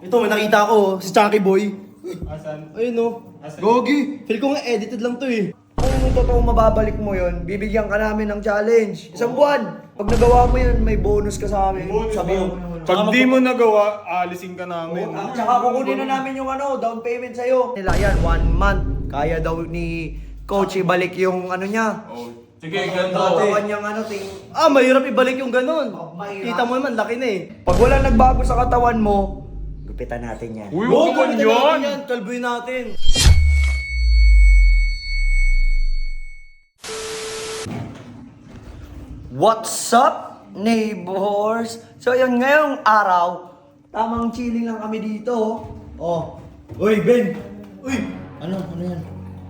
Ito, may nakita ko, si Chucky Boy. Asan? Ayun no. Asan? Gogi. Feel ko nga edited lang to eh. Kung totoo mababalik mo yon, bibigyan ka namin ng challenge. Isang buwan. Pag nagawa mo yun, may bonus ka sa amin. Bonus, Sabi bonus. mo. Pag di mo nagawa, alisin ka namin. At saka kukunin na namin yung ano, down payment sa'yo. Nila yan, one month. Kaya daw ni coach ibalik yung ano niya. Oh, sige, ganito. katawan niyang ano, ting... Ah, mahirap ibalik yung ganun. Oh, mahirap. Kita mo naman, laki na eh. Pag wala nagbago sa katawan mo, gupitan natin yan. Uy, huwag gamitin natin yan. natin. What's up, neighbors? So yun, ngayong araw, tamang chilling lang kami dito. Oh. Uy, Ben. Uy. Ano? Ano yan?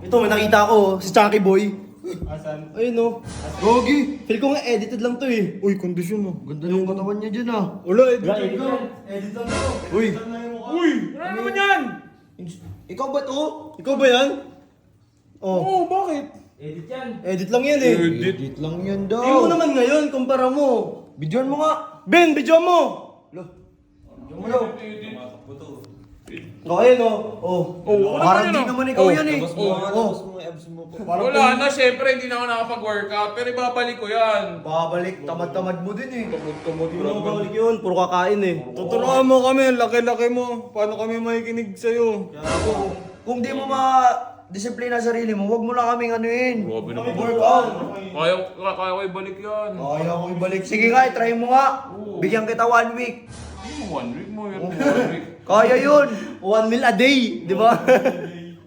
Ito, may nakita ko, si Chucky Boy. Asan? Ayun no. Gogi. Feel ko nga edited lang to eh. Uy, kondisyon mo. Ganda ng katawan niya dyan ah. Wala, edit Wala, ka. edit yan. Edit lang to. Uy, Uy, ano naman yan? ikaw ba to? Ikaw ba yan? Oh. Oo, bakit? Edit lang yan eh. Edit. Edit lang yan daw. Tingnan mo naman ngayon, kumpara mo. Bidyon mo nga. Ben, video mo! Lo. Bidyon mo daw. Oh, ayun oh. Oh. Oh, ano Parang di yun? naman ikaw Oh, yan eh. Oh. Wala na, syempre hindi na ako nakapag-workout. Pero ibabalik ko yan. Babalik, tamad-tamad mo din eh. Hindi mo babalik yun, puro kakain eh. Tuturuan mo kami, laki-laki mo. Paano kami makikinig sa'yo? Kung, kung di mo ma-disiplina sarili mo, huwag mo na kaming anuin. Grabe naman. Workout. Kaya, kaya ko ibalik yan. Kaya ko ibalik. Sige nga, try mo nga. Bigyan kita one week. Ano, One week mo yan. One week. Kaya yun. One meal a day, di ba?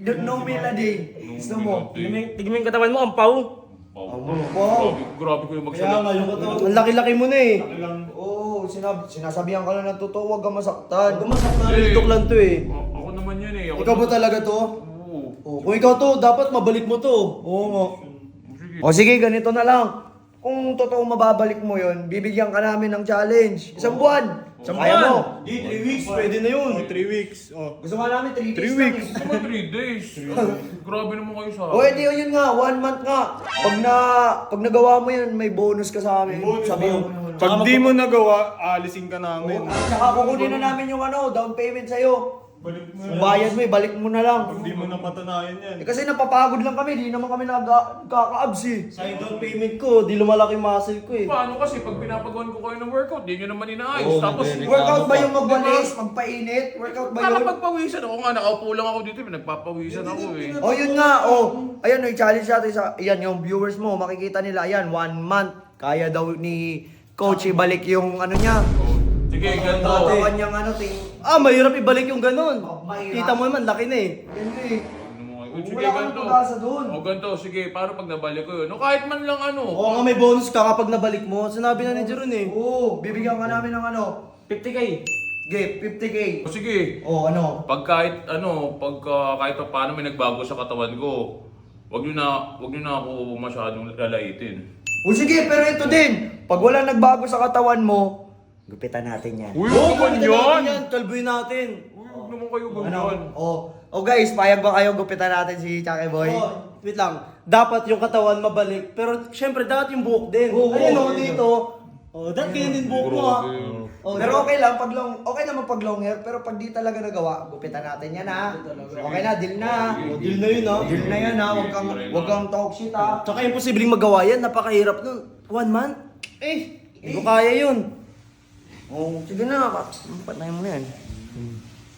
No meal a day. Gusto mo? Tignan yung katawan mo, ang pau. Wow. Grabe, grabe ko yung Kaya magsalit. nga, yung katawan. Ang laki-laki mo na eh. Oo, sinab sinasabihan ka lang ng totoo, huwag kang masaktan. Gumasak na TikTok lang to eh. A- Ako naman yan eh. Ako Ikaw ba talaga to? Oo. Oh, kung ikaw to, dapat mabalik mo to. Oo nga. Sige. O sige, ganito na lang. Kung totoo mababalik mo yon, bibigyan ka namin ng challenge. Isang buwan. Isang Kaya buwan. mo. Di, 3 weeks, pwede na yun. Oh, three weeks. Oh. Gusto nga namin 3 Three weeks. eh. Mga three days. Grabe naman kayo sa O edi yun nga, one month nga. Pag na pag nagawa mo yun, may bonus ka sa amin. Sabi mo. Pag di mo nagawa, alisin ka namin. At saka kukunin na namin yung ano, down payment sa'yo. Balik mo Yung bayad mo, ibalik mo na lang. Pag di mo napatunayan yan. Eh kasi napapagod lang kami, di naman kami nagkaka-abs eh. Sa down payment ko, di lumalaki yung muscle ko eh. Paano kasi pag pinapagawan ko kayo ng workout, di nyo naman inaayos. Oo, Tapos, hindi. Workout ba yung magwalis, magpainit? Workout ba Para yun? pagpawisan ako nga, nakaupo lang ako dito, nagpapawisan ako eh. Oh, yun nga, oh. Ayan, may challenge natin sa, ayan, yung viewers mo, makikita nila, ayan, one month. Kaya daw ni coach ibalik yung ano niya. Sige, ganito. Katawan niyang ano, ting... Ah, mahirap ibalik yung ganun. Oh, mahirap. Kita mo naman, laki na eh. Yan eh. Ano mo kayo? Wala Sige, kang ganito. pag-asa dun. O ganito, sige, paano pag nabalik ko yun? No, kahit man lang ano. Oo nga, may bonus ka kapag nabalik mo. Sinabi na ni Jeron eh. Oo, bibigyan ka namin ng ano, 50k. gift, 50k. O sige, Oh, ano? pag kahit ano, pag ah, kahit pa paano may nagbago sa katawan ko, wag niyo na, wag niyo na ako masyadong lalaitin. O sige, pero ito din. Pag wala nagbago sa katawan mo, gupitan natin yan. Uy, huwag natin yan! Kalbuhin natin. Uy, huwag naman kayo Ano? ganyan. Oh, oh guys, payag ba kayo gupitan natin si Chucky Boy? Oh, wait lang. Dapat yung katawan mabalik. Pero syempre, dapat yung buhok din. Oo, Ayun oh, dito. Oh, dapat ganyan din buhok mo ah. Grabe. Oh, pero okay lang, pag long, okay naman pag long hair, pero pag di talaga nagawa, gupitan natin yan ha. Okay na, deal na. Oh, deal na yun ah. Deal na yan ha, wag kang, wag kang talk shit ha. Tsaka imposibleng magawa yan. Napakahirap nun. One month? Eh, hindi ko kaya yun. Oh, sige na, pat- patayin mo na yan.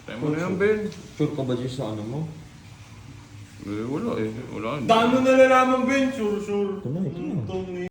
Tayo mo na yan, Ben. Sure ka ba dyan sa ano mo? Eh, wala eh. Wala. Daan mo nalalaman, Ben. Sure, sure. Ito na, ito na.